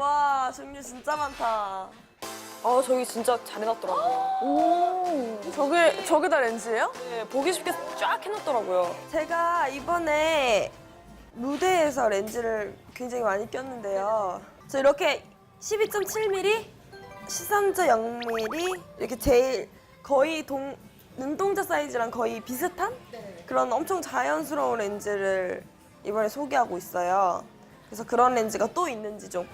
와 종류 진짜 많다. 아 저기 진짜 잘 해놨더라고요. 저게 저게 다 렌즈예요? 네, 보기 쉽게 쫙 해놨더라고요. 제가 이번에 무대에서 렌즈를 굉장히 많이 꼈는데요. 저 이렇게 12.7mm, 13.0mm 이렇게 제일 거의 동, 눈동자 사이즈랑 거의 비슷한 그런 엄청 자연스러운 렌즈를 이번에 소개하고 있어요. 그래서 그런 렌즈가 또 있는지 좀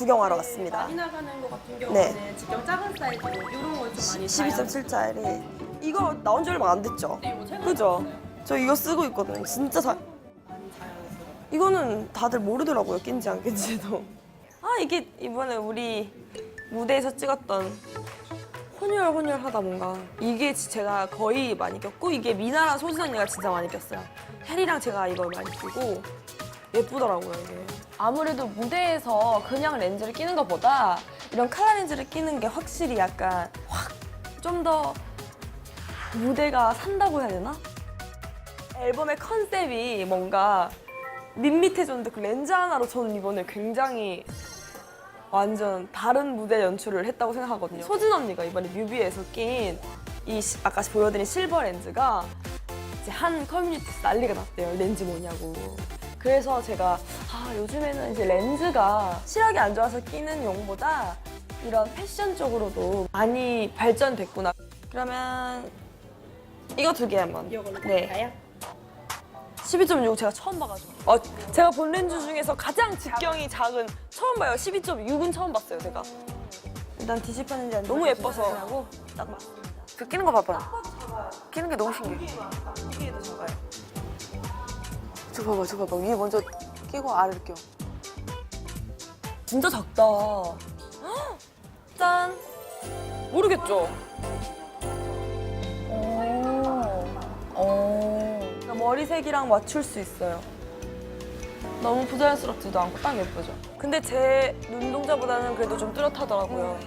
구경하러 왔습니다. 많이 나가는 것 같은 네. 경우는 직경 작은 사이즈 이런 걸좀 많이 12.7짜리 이거 나온 지 얼마 안 됐죠? 네, 이거 그죠? 저 이거 쓰고 있거든요. 진짜 잘. 이거는 다들 모르더라고요. 낀지 안 낀지도. 아 이게 이번에 우리 무대에서 찍었던 혼혈혼혈하다 뭔가 이게 지- 제가 거의 많이 꼈고 이게 미나랑 소진 언니가 진짜 많이 꼈어요. 혜리랑 제가 이걸 많이 끼고 예쁘더라고요 이게. 아무래도 무대에서 그냥 렌즈를 끼는 것보다 이런 칼라 렌즈를 끼는 게 확실히 약간 확 좀 더 무대가 산다고 해야 되나? 앨범의 컨셉이 뭔가 밋밋해졌는데 그 렌즈 하나로 저는 이번에 굉장히 완전 다른 무대 연출을 했다고 생각하거든요. 소진 언니가 이번에 뮤비에서 낀 이 아까 보여드린 실버 렌즈가 이제 한 커뮤니티에서 난리가 났대요. 렌즈 뭐냐고. 그래서 제가 아 요즘에는 이제 렌즈가 시력이 안 좋아서 끼는 용보다 이런 패션 쪽으로도 많이 발전됐구나. 그러면 이거 두 개 한번. 이걸로 네. 볼까요? 12.6 제가 처음 봐가지고. 어, 제가 본 렌즈 중에서 가장 직경이 작은 처음 봐요. 12.6은 처음 봤어요, 제가. 일단 뒤집혔는지 안 너무 예뻐서 딱 맞습니다. 저 끼는 거 봐봐. 끼는 게 너무 신기해. 이게 더 작아요. 저 봐봐, 저 봐봐. 위에 먼저 끼고 아래를 껴. 진짜 작다. 헉! 짠. 모르겠죠? 그러니까 머리색이랑 맞출 수 있어요. 너무 부자연스럽지도 않고 딱 예쁘죠. 근데 제 눈동자보다는 그래도 좀 뚜렷하더라고요.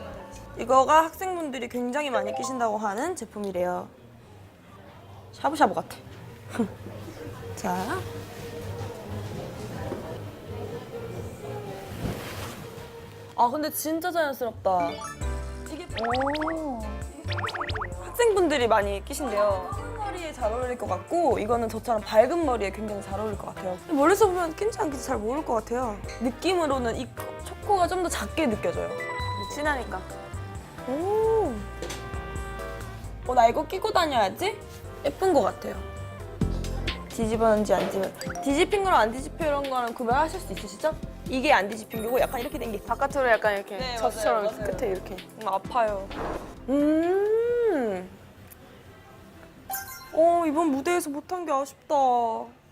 이거가 학생분들이 굉장히 많이 끼신다고 하는 제품이래요. 샤브샤브 같아. 자. 아 근데 진짜 자연스럽다. 되게 학생분들이 많이 끼신대요. 흰 머리에 잘 어울릴 것 같고 이거는 저처럼 밝은 머리에 굉장히 잘 어울릴 것 같아요. 멀리서 보면 낀지 안 낀지 잘 모를 것 같아요. 느낌으로는 이 초코가 좀 더 작게 느껴져요. 진하니까. 오. 어, 나 이거 끼고 다녀야지? 예쁜 것 같아요. 뒤집었는지 안 뒤집어. 뒤집힌 거랑 안 뒤집혀 이런 거는 구별하실 수 있으시죠? 이게 안 뒤집힌 거고 약간 이렇게 된 게. 바깥으로 약간 이렇게 네, 맞아요, 맞아요. 끝에 이렇게. 음, 아파요. 음. 어, 이번 무대에서 못한 게 아쉽다.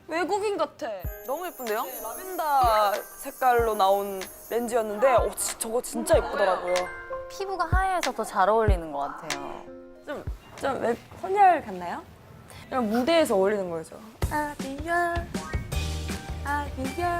외국인 같아. 너무 예쁜데요? 라벤더 색깔로 나온 렌즈였는데, 어, 지- 저거 진짜 예쁘더라고요. 피부가 하얘서 더 잘 어울리는 것 같아요. 좀, 좀 왜, 혼혈 같나요? 그냥 무대에서 어울리는 거죠. 아비열, 아비열.